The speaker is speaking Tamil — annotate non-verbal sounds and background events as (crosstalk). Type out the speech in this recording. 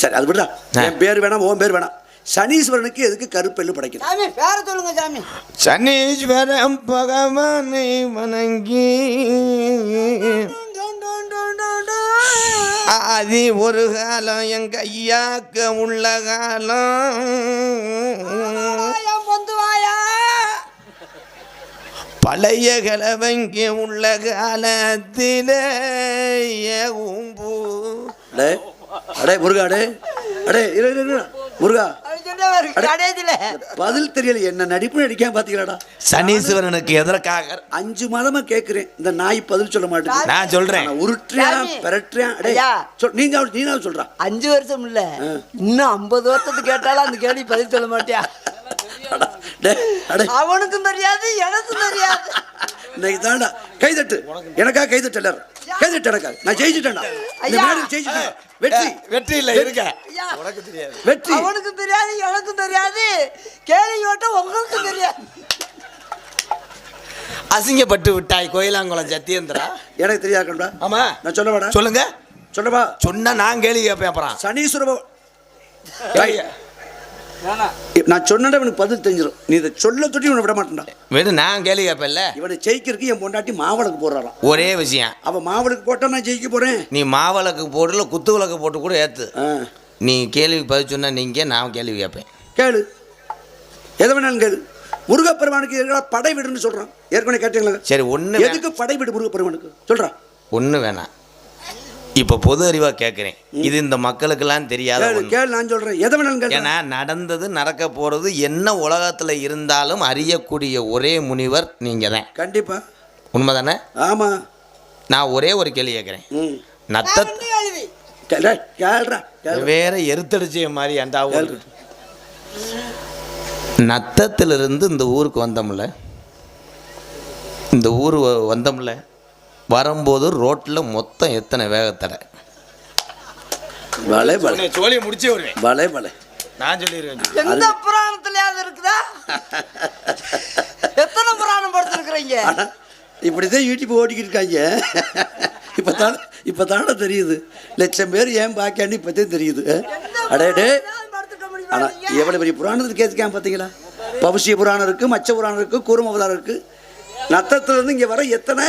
சரி அது விடுறா என் பேர் வேணாம் உன் பேர் வேணாம். சனீஸ்வரனுக்கு எதுக்கு கருப்பெல்லு படைக்குது சாமி பேர சொல்லுங்க சாமி. சனீஸ்வரம் பகவானை வணங்கி ஆதி ஒரு காலம் எங்க ஐயாக்க உள்ள காலம். பழைய கிழவங்க உள்ள காலத்தில ஊம்பு அடே முருகா அடே. அடே இரு இரு, இரு. முருகா. பதில் தெரியல. என்ன நடிப்பு நடிக்காம பாத்தீங்களாடா சனீஸ்வரனுக்கு எதற்காக அஞ்சு மாதமா கேக்குறேன். இந்த நாய் பதில் சொல்ல மாட்டேங்குது. நான் சொல்றேன். நான் உருட்டுறியா. பெரட்டுறியா? நீங்க நீனா சொல்றா. அஞ்சு வருஷம் இல்ல. இன்னும் ஐம்பது வருஷத்துக்கு கேட்டாலும் அந்த கேள்வி பதில் சொல்ல மாட்டியா? அடா, டே அடே. அவனுக்கும் தெரியாது எனக்கும் தெரியாது இன்னைக்கு தாண்டா. கைதட்டு. எனக்கா கைதட்டு எல்லாரும். கைதட்டு எனக்கா நான் ஜெயிச்சுட்டேன்டா. இந்த ஜெயிச்சுட்டேன். வெற்றி. வெற்றி இல்ல இருக்க ஐயா, வெற்றி. அவனுக்கும் தெரியாது எனக்கும் தெரியாது. கேள்வி கேட்ட உங்களுக்கும் தெரியாது. அசிங்கப்பட்டு விட்டாய் கோயிலாங்குளம் சத்தியேந்திரா. எனக்கு தெரியாதுடா. ஆமா. நான் சொல்லவாடா. சொல்லுங்க. சொல்லவா. சொன்னா நான் கேள்வி கேட்பேன் அப்புறம். சனீஸ்வர பகவான். டேய், நான்? சொன்னா இவனுக்கு பதில் தெரிஞ்சிடும் நீ இதை சொல்ல தொட்டி இவனை விட மாட்டேன்டா விடு நான் கேள்வி கேட்பேன்ல இவனை ஜெயிக்கிறதுக்கு என் பொண்டாட்டி மாவளுக்கு போடுறாராம் ஒரே விஷயம். அவ மாவளுக்கு போட்டா நான் ஜெயிக்க போறேன். நீ மாவிளக்கு போடல குத்து விளக்கு போட்டு கூட ஏத்து. ஆ, நீ கேள்வி பதில் சொன்னா நீங்க நான் கேள்வி கேட்பேன் கேளு. எதை வேணாலும் கேளு. முருகப்பெருமானுக்கு எதுக்கா படை விடுன்னு சொல்றான். ஏற்கனவே கேட்டீங்களா? சரி ஒன்று எதுக்கு படை விடு முருகப்பெருமானுக்கு? சொல்றான் ஒன்று வேணாம். இப்போ பொது அறிவாக கேட்குறேன் இது இந்த மக்களுக்கெல்லாம் தெரியாத கேளு நான் சொல்றேன். எதை வேணாலும் ஏன்னா நடந்தது நடக்க போகிறது என்ன உலகத்தில் இருந்தாலும் அறியக்கூடிய ஒரே முனிவர் நீங்கள் தான் கண்டிப்பா. உண்மை தானே ஆமா. நான் ஒரே ஒரு கேள்வி கேட்குறேன் நத்த வேற எருத்தடிச்ச மாதிரி ஏன்டா ஊருக்கு நத்தத்திலிருந்து இந்த ஊருக்கு வந்தோம்ல. இந்த ஊர் வ- வந்தோம்ல. வரும்போது ரோட்டில் மொத்தம் எத்தனை வேகத்தடை? வலை வலை. சோழியை முடிச்சே வருவேன். வலை வலை. நான் சொல்லிடுவேன். எந்த புராணத்துலயாவது இருக்குதா? (laughs) எத்தனை புராணம் படுத்திருக்கிறீங்க ஆனா, இப்படிதான் யூடியூப் ஓடிக்கிட்டு இருக்காங்க. இப்போ தானே இப்போ தானே தெரியுது. லட்சம் பேர் ஏன் பார்க்கான்னு இப்போதான் தெரியுது. அடே டே. படுத்துக்க ஆனால் எவ்வளோ பெரிய புராணத்துக்கு கேட்காம பார்த்தீங்களா பவுசிய புராணம் இருக்குது மச்ச புராணம் இருக்குது கூர்ம புராணம் இருக்குது நத்தத்துலேருந்து இங்கே வர எத்தனை